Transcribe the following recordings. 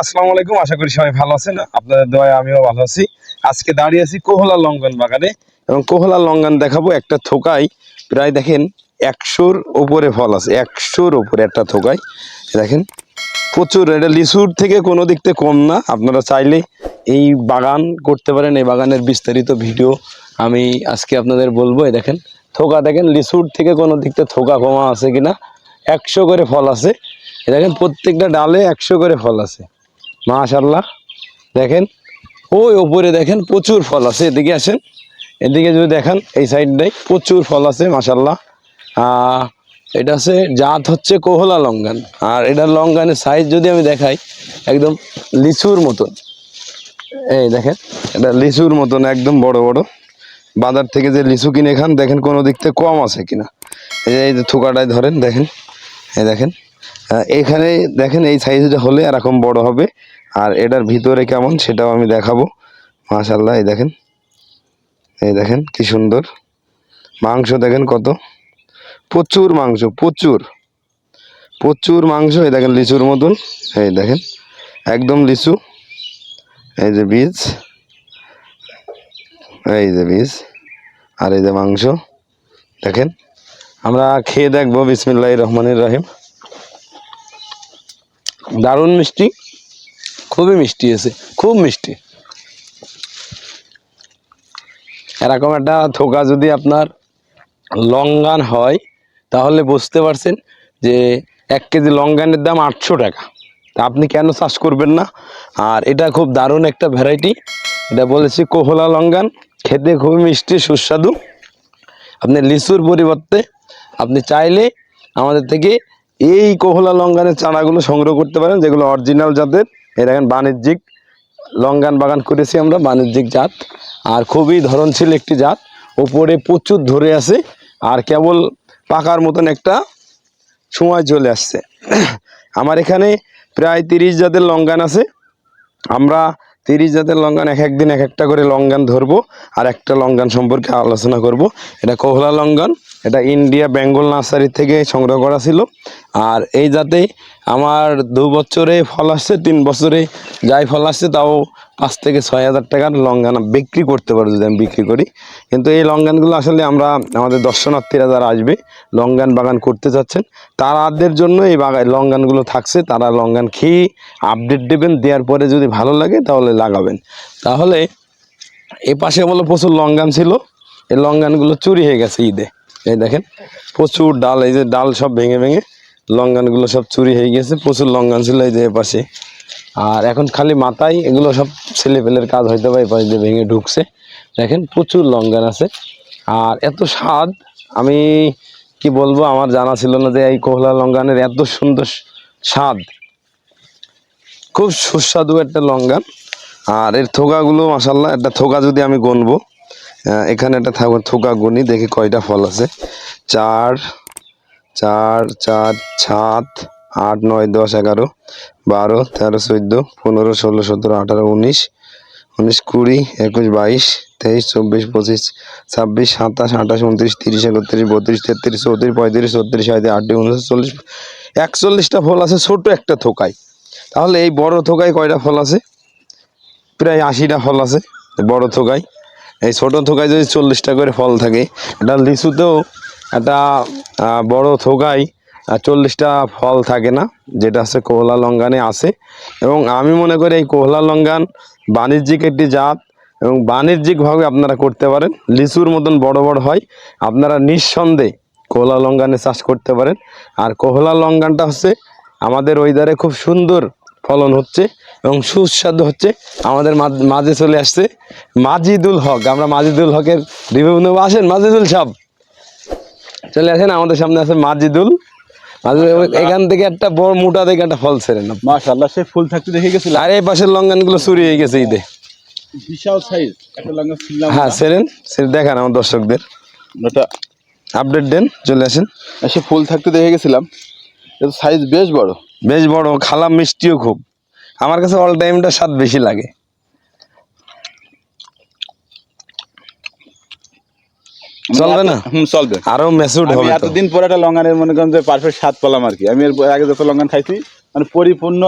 আসসালামু আলাইকুম। আশা করি সবাই ভালো আছেন। আপনাদের দোয়ায় আমিও ভালো আছি। আজকে দাঁড়িয়ে আছি কোহলা লঙ্ঘন বাগানে এবং কোহলা লঙ্ঘন দেখাবো একটা থোকায়। প্রায় দেখেন, একশোর ওপরে ফল আছে, একশোর উপরে একটা থোকায়। দেখেন, প্রচুর। এটা লিচুর থেকে কোনো দিক থেকে কম না। আপনারা চাইলে এই বাগান করতে পারেন। এই বাগানের বিস্তারিত ভিডিও আমি আজকে আপনাদের বলব। দেখেন, থোকা দেখেন, লিচুর থেকে কোনো দিক থেকে থোকা কমা আছে কিনা। একশো করে ফল আছে। দেখেন, প্রত্যেকটা ডালে একশো করে ফল আছে। মাশাল্লাহ দেখেন, ওই ওপরে দেখেন প্রচুর ফল আছে, এদিকে আসেন। এদিকে যদি দেখেন, এই সাইডটাই প্রচুর ফল আছে মাশাল্লাহ এটা হচ্ছে, জাত হচ্ছে কোহলা লঙ্গান। আর এটার লঙ্গানের সাইজ যদি আমি দেখাই, একদম লিচুর মতন। এই দেখেন, এটা লিচুর মতন, একদম বড় বড়। বাজার থেকে যে লিচু কিনে খান, দেখেন কোনো দিক থেকে কম আছে কিনা। এই যে থোকাটায় ধরেন, দেখেন। এই দেখেন এখানে দেখেন এই সাইজটা হলে এরকম বড় হবে। আর এটার ভিতরে কেমন সেটাও আমি দেখাবো। মাশাল্লাহ এই দেখেন। এই দেখেন কি সুন্দর। মাংস দেখেন কত। প্রচুর মাংস, প্রচুর। প্রচুর মাংস, এই দেখেন লিচুর মতন। এই দেখেন, একদম লিচু। এই যে বীজ। এই যে বীজ। আর এই যে মাংস। দেখেন, আমরা খেয়ে দেখব। বিসমিল্লাহ রহমানির রহিম। দারুণ মিষ্টি। খুবই মিষ্টি আছে খুব মিষ্টি। এরকম একটা থোকা যদি আপনার লঙ্গান হয়, তাহলে বুঝতে পারছেন যে এক কেজি লঙ্গানের দাম আটশো টাকা। তা আপনি কেন চাষ করবেন না? আর এটা খুব দারুণ একটা ভ্যারাইটি এটা বলেছি কোহলা লঙ্গান, খেতে খুবই মিষ্টি, সুস্বাদু। আপনি লিচুর পরিবর্তে আপনি চাইলে আমাদের থেকে এই কোহলা লঙ্গানের চারাগুলো সংগ্রহ করতে পারেন, যেগুলো অরিজিনাল জাতের। এর এখন বাণিজ্যিক লঙ্গান বাগান করেছি আমরা, বাণিজ্যিক জাত। আর খুবই ধরনশীল একটি জাত। ওপরে প্রচুর ধরে আছে, আর কেবল পাকার মতন একটা সময় চলে আসছে। আমার এখানে প্রায় তিরিশ জাতের লঙ্গান আছে। আমরা তিরিশ জাতের লঙ্গান এক একদিন এক একটা করে লঙ্গান ধরবো, আর একটা লঙ্গান সম্পর্কে আলোচনা করব। এটা কোহলা লঙ্গান, এটা ইন্ডিয়া বেঙ্গল নার্সারি থেকে সংগ্রহ করা ছিল। আর এই যাতে আমার দু বছরে ফল আসছে, তিন বছরে যাই ফল আসছে, তাও পাঁচ থেকে ছয় হাজার টাকার লঙ্গান বিক্রি করতে পারব যদি আমি বিক্রি করি। কিন্তু এই লঙ্গানগুলো আসলে আমরা আমাদের দর্শনার্থীরা যারা আসবে, লঙ্গান বাগান করতে চাচ্ছেন তারাদের জন্য এই বাগান লঙ্গানগুলো থাকছে। তারা লঙ্গান খেয়ে আপডেট দেবেন, দেওয়ার পরে যদি ভালো লাগে তাহলে লাগাবেন। তাহলে এ পাশে বলো প্রচুর লঙ্গান ছিল, এই লঙ্গানগুলো চুরি হয়ে গেছে ঈদে। এই দেখেন, প্রচুর ডাল, এই যে ডাল সব ভেঙে ভেঙে লঙ্গানগুলো সব চুরি হয়ে গেছে, প্রচুর লঙ্গান ছিল এই যে পাশে আর এখন খালি মাথায় এগুলো সব ছেলে পেলের কাজ হয়তো বা এই পাশ ভেঙে ঢুকছে। দেখেন প্রচুর লঙ্গান আছে। আর এত স্বাদ, আমি কি বলব, আমার জানা ছিল না যে এই কোহলা লঙ্গানের এত সুন্দর স্বাদ। খুব সুস্বাদু একটা লঙ্গান। আর এর থোকাগুলো মাসাল্লাহ একটা থোকা যদি আমি গনবো এখানে একটা থোকা গুনি দেখি কয়টা ফল আছে। চার চার চার, সাত, আট, নয়, দশ, এগারো, বারো, তেরো, চোদ্দ, পনেরো, ষোলো, সতেরো, আঠারো, উনিশ উনিশ, কুড়ি, একুশ, বাইশ, তেইশ, চব্বিশ, পঁচিশ, ছাব্বিশ, সাতাশ, আঠাশ, উনত্রিশ, তিরিশ, একত্রিশ, বত্রিশ, তেত্রিশ, চৌত্রিশ, পঁয়ত্রিশ, ছত্রিশ সাঁত্রিশ আটত্রিশ, উনত্রিশ, চল্লিশ, একচল্লিশটা ফল আছে, ছোট একটা থোকায়। তাহলে এই বড় থোকায় কয়টা ফল আছে? প্রায় আশিটা ফল আছে, বড় থোকায়। এই ছোট থোকায় যদি চল্লিশটা করে ফল থাকে, এটা লিচুতেও একটা বড় থোকায় চল্লিশটা ফল থাকে না, যেটা আছে কোহলা লঙ্গানে আছে। এবং আমি মনে করি এই কোহলা লঙ্গান বাণিজ্যিক একটি জাত এবং বাণিজ্যিকভাবে আপনারা করতে পারেন। লিচুর মতন বড় বড় হয়, আপনারা নিঃসন্দেহে কোহলা লঙ্গানে চাষ করতে পারেন। আর কোহলা লঙ্গানটা হচ্ছে আমাদের ওইদারে খুব সুন্দর ফলন হচ্ছে এবং সুস্বাদু হচ্ছে। আমাদের মাঝ- চলে আসছে মাজিদুল হক। আমরা মাজিদুল হকের রিভিউ নেব। আসেন, মাজিদুল সাহেব। চলে আসেন আমাদের সামনে আছে মাজিদুল। এখান থেকে একটা বড় মোটা থেকে একটা ফল ছেড়েন আপনি। মাশাআল্লাহ সে ফুল থাকতে দেখে গেছিলাম আর এই পাশের লঙ্গানগুলো চুরি হয়ে গেছে ঈদে। বিশাল সাইজ একটা লঙ্কা ছিলাম হ্যাঁ ছেড়েন ছেড়ে দেখান আমার দর্শকদের। ওটা আপডেট দেন চলে আসেন। সে ফুল থাকতে দেখে গেছিলাম। সাইজ বেশ বড়। বেশ বড় খালা মিষ্টিও খুব। আমার কাছে অল টাইমটা স্বাদ বেশি লাগে। চলবে না? হুম চলবে। আরও আমি হবে এতদিন পরে একটা লঙ্গানের মনে করেন যে পারফেক্ট স্বাদ পেলাম আর কি। আমি এর আগে যত লঙ্গান খাইছি মানে পরিপূর্ণ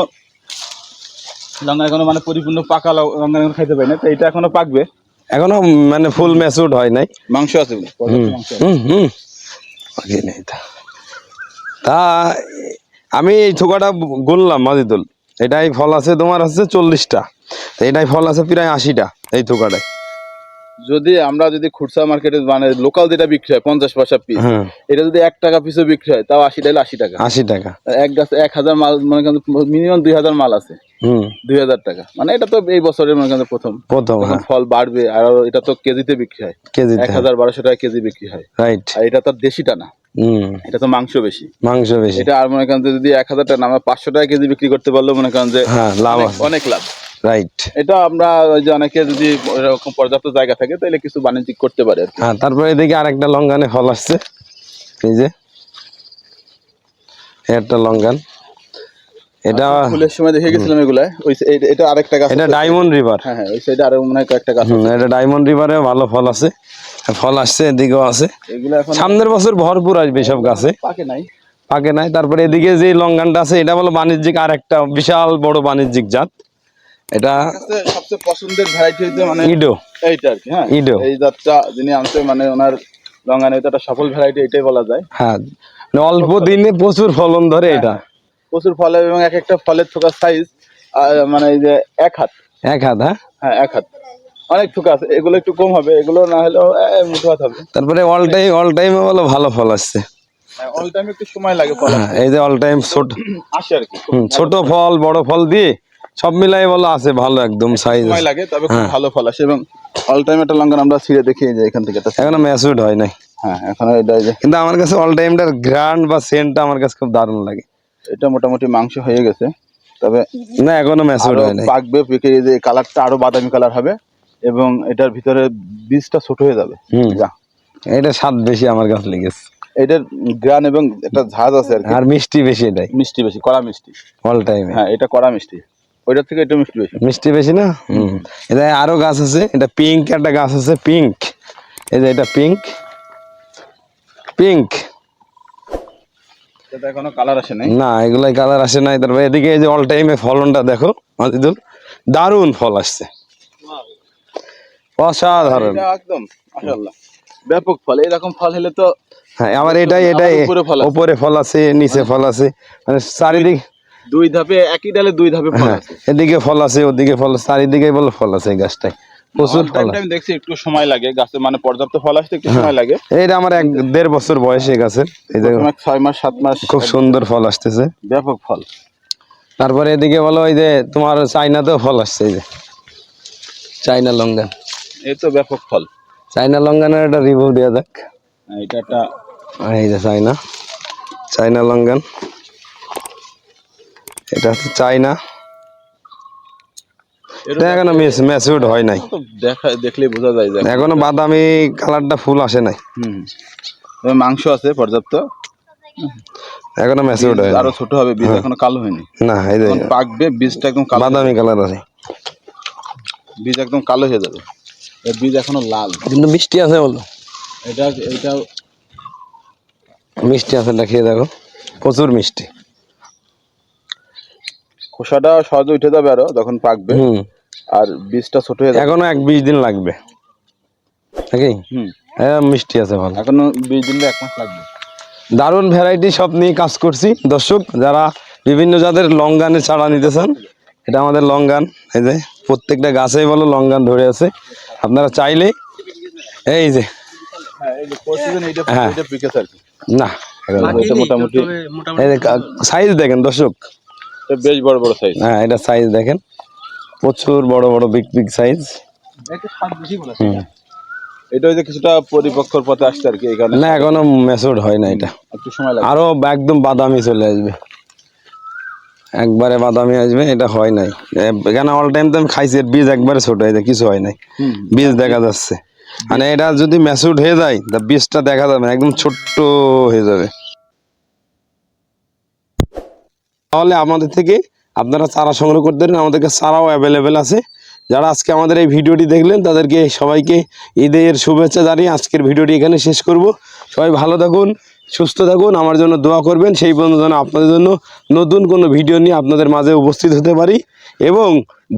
লঙ্কা এখনও মানে পরিপূর্ণ পাকা ল- লঙ্কা খাইতে পারি না তো এটা এখনও পাকবে। এখনও মানে ফুল ম্যাচুড হয় নাই? মাংস আছে হুম হুম। তা। আমি এই থোকাটা গুনলাম মাজিদুল এটাই ফল আছে তোমার আছে চল্লিশটা। এটাই ফল আছে প্রায় আশিটা এই থোকাটায় যদি আমরা যদি খুচরা মার্কেটে মানে লোকাল যেটা বিক্রি হয় পঞ্চাশ পয়সা পিস হ্যাঁ। এটা যদি এক টাকা পিসও বিক্রি হয় তাও আশি টাকা আশি টাকা। আশি টাকা। এক গাছে এক হাজার মাল মনে করেন মিনিমাম দুই হাজার মাল আছে। দুই হাজার টাকা। মানে এটা তো এই বছরের মনে করেন প্রথম। প্রথম হ্যাঁ। ফল বাড়বে আর এটা তো কেজিতে বিক্রি হয়। কেজি এক হাজার বারোশো টাকা কেজি বিক্রি হয়। রাইট আর এটা তো আর দেশিটা না। হুম। এটা তো মাংস বেশি। মাংস বেশি। এটা আর মনে করেন যদি এক হাজার টাকা আমরা পাঁচশো টাকা কেজি বিক্রি করতে পারলেও মনে করেন যে হ্যাঁ লাভ অনেক লাভ। রাইট এটা আমরা ওই যে অনেকে যদি এরকম পর্যাপ্ত জায়গা থাকে তাহলে কিছু বাণিজ্যিক করতে পারে হ্যাঁ তারপরে এদিকে আরেকটা লঙ্গানে ফল আসছে এই যে একটা লঙ্গান। এটা ফুলের সময় দেখে গেছিলাম এগুলা ওই এটা- এটা আরেকটা গাছ এটা ডায়মন্ড রিভার হ্যাঁ হ্যাঁ ওই সাইডে আরও মনে হয় কয়েকটা গাছ এটা ডায়মন্ড রিভারে ভালো ফল আছে। ফল আসছে এদিকেও আছে। এগুলো এখন সামনের বছর ভরপুর আসবে সব গাছে। পাকে নাই। পাকে নাই। তারপরে এদিকে যে লঙ্গানটা আছে এটা হলো বাণিজ্যিক আর একটা বিশাল বড় বাণিজ্যিক জাত। এটা সবচেয়ে- পছন্দের ভ্যারাইটি হইতে মানে ইডো। এইটা আর কি হ্যাঁ? ইডো। এই জাতটা যিনি আনছে মানে ওনার লঙ্গানে এটা সফল ভ্যারাইটি এটাই বলা যায়। হ্যাঁ মানে অল্প দিনে প্রচুর ফলন ধরে এটা। প্রচুর ফলে এবং এক একটা ফলের থোকার সাইজ মানে এই যে এক হাত। এক হাত হ্যাঁ? হ্যাঁ এক হাত। অনেক থোকা আছে এগুলো একটু কম হবে এগুলো না হলেও মুঠো হাত হবে। তারপরে অল টাইম অল টাইমে বলো ভালো ফল আসছে। অল টাইম একটু সময় লাগে ফল হ্যাঁ এই যে অল টাইম ছোট আসে আর কি। ছোট ফল বড় ফল দিয়ে সব মিলাই বলো আছে ভালো একদম সাইজ সময় লাগে তবে হ্যাঁ। খুব ভালো ফল আসে এবং অল টাইম একটা লঙ্কা আমরা ছিঁড়ে দেখি যে এখান থেকে। এখনও ম্যাচুড হয় নাই। হ্যাঁ এখন এটা এই যে কিন্তু আমার কাছে অল টাইমটার গ্রান্ড বা সেন্টটা আমার কাছে খুব দারুণ লাগে। এটা মোটামুটি মাংস হয়ে গেছে তবে না এখনও ম্যাচুড হয় নাই। পাকবে পেকে যে কালারটা আরও বাদামি কালার হবে এবং এটার ভিতরে বীজটা ছোট হয়ে যাবে। হুম। যা। এটা স্বাদ বেশি আমার কাছে লেগেছে এটার গ্রান এবং একটা ঝাঁজ আছে আর মিষ্টি বেশি এটাই। মিষ্টি বেশি কড়া মিষ্টি। অল টাইম হ্যাঁ এটা কড়া মিষ্টি। ওইটার থেকে এটা মিষ্টি বেশি। মিষ্টি বেশি না? হুম। এটা আরও গাছ আছে এটা পিঙ্ক একটা গাছ আছে পিঙ্ক এই যে এটা পিঙ্ক পিঙ্ক এখনও কালার আসে নাই? না এগুলাই কালার আসে নাই। তারপরে এদিকে এই যে অল টাইমে ফলনটা দেখো দারুণ ফল আসছে। অসাধারণ। একদম মাশাআল্লাহ। ব্যাপক ফল এরকম ফল হলে তো হ্যাঁ আমার এটাই এটাই উপরে ফল উপরে ফল আছে নিচে ফল আছে। মানে চারিদিক দুই ধাপে একই ডালে দুই ধাপে ফল হ্যাঁ আছে। এদিকে ফল আছে ওদিকে ফল আছে চারিদিকে বলে ফল আছে এই গাছটায়। প্রচুর ফল। টাইম দেখছি একটু সময় লাগে গাছে মানে পর্যাপ্ত ফল আসতে একটু সময় লাগে। এইটা আমার এক দেড় বছর বয়স এই গাছের। এই যে ছয় মাস সাত মাস খুব সুন্দর ফল আসতেছে। ব্যাপক ফল। তারপরে এদিকে বলো এই যে তোমার চাইনাতেও ফল আসছে এই যে। চাইনা লঙ্গান এই তো ব্যাপক ফল। চাইনা লঙ্গানের একটা রিভিউ দেওয়া যাক। হ্যাঁ, এটা একটা এই যে চাইনা চাইনা লঙ্গান এটা হচ্ছে চাইনা এটা এখনও ম্যাচিউড হয় নাই। তো দেখা দেখলেই বোঝা যায় যে এখনও বাদামি কালারটা ফুল আসে নাই। হুম তবে মাংস আছে পর্যাপ্ত। এখনও ম্যাচিউড হয় আরও ছোট হবে বীজ এখনও কালো হয়নি। না এই যে পাকবে বীজটা একদম কালো বাদামি কালার আছে। বীজ একদম কালো হয়ে যাবে। বীজ এখনও লাল। কিন্তু মিষ্টি আছে বলো। এটা এটা মিষ্টি আছে এটা খেয়ে দেখো। প্রচুর মিষ্টি। খোসাটা সহজে উঠে যাবে আরও যখন পাকবে। আর বীজটা ছোট হয়ে যাবে। এখনও এক বিশ দিন লাগবে। নাকি? হ্যাঁ মিষ্টি আছে ভালো। এখনও বীজ দিলে এক মাস লাগবে। দারুণ ভ্যারাইটি সব নিয়ে কাজ করছি। দর্শক যারা বিভিন্ন জাতের লঙ্গানের চারা নিতে চান এটা আমাদের লঙ্গান এই যে প্রত্যেকটা গাছেই বলো লঙ্গান ধরে আছে। আপনারা চাইলে এই যে হ্যাঁ এই যে প্রতিদিন এইটা হ্যাঁ। না মোটামুটি এই যে সাইজ দেখেন দর্শক। বেশ বড় বড় সাইজ হ্যাঁ এটা সাইজ দেখেন। প্রচুর বড় বড় বিগ বিগ সাইজ এটা ওই যে কিছুটা পরিপক্কর পথে আসছে আর কি এখানে। না এখনও ম্যাচুর হয় না এটা। একটু সময় লাগে আরও একদম বাদামি চলে আসবে। একবারে বাদামি আসবে এটা হয় নাই। এখানে অল টাইম তো আমি খাইছি বীজ একবারে ছোট হয়ে যায় কিছু হয় নাই। বীজ দেখা যাচ্ছে। মানে এটা যদি ম্যাচুড হয়ে যায় তা বীজটা দেখা যাবে না, একদম ছোট্ট হয়ে যাবে। তাহলে আমাদের থেকে আপনারা চারা সংগ্রহ করতে পারেন। আমাদের কাছে চারাও অ্যাভেলেবেল আছে। যারা আজকে আমাদের এই ভিডিওটি দেখলেন, তাদেরকে সবাইকে ঈদের শুভেচ্ছা জানিয়ে আজকের ভিডিওটি এখানে শেষ করব। সবাই ভালো থাকুন, সুস্থ থাকুন, আমার জন্য দোয়া করবেন। সেই পর্যন্ত যেন আপনাদের জন্য নতুন কোনো ভিডিও নিয়ে আপনাদের মাঝে উপস্থিত হতে পারি এবং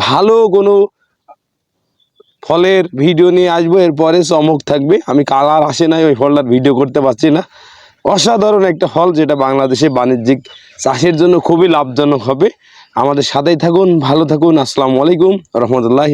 ভালো কোনো ফলের ভিডিও নিয়ে আসব। এরপরে চমক থাকবে। আমি কালার আসে নাই, ওই ফলটার ভিডিও করতে পারছি না। অসাধারণ একটা ফল যেটা বাংলাদেশে বাণিজ্যিক চাষের জন্য খুবই লাভজনক হবে। আমাদের সাথেই থাকুন, ভালো থাকুন। আসসালামু আলাইকুম, রহমতুল্লাহ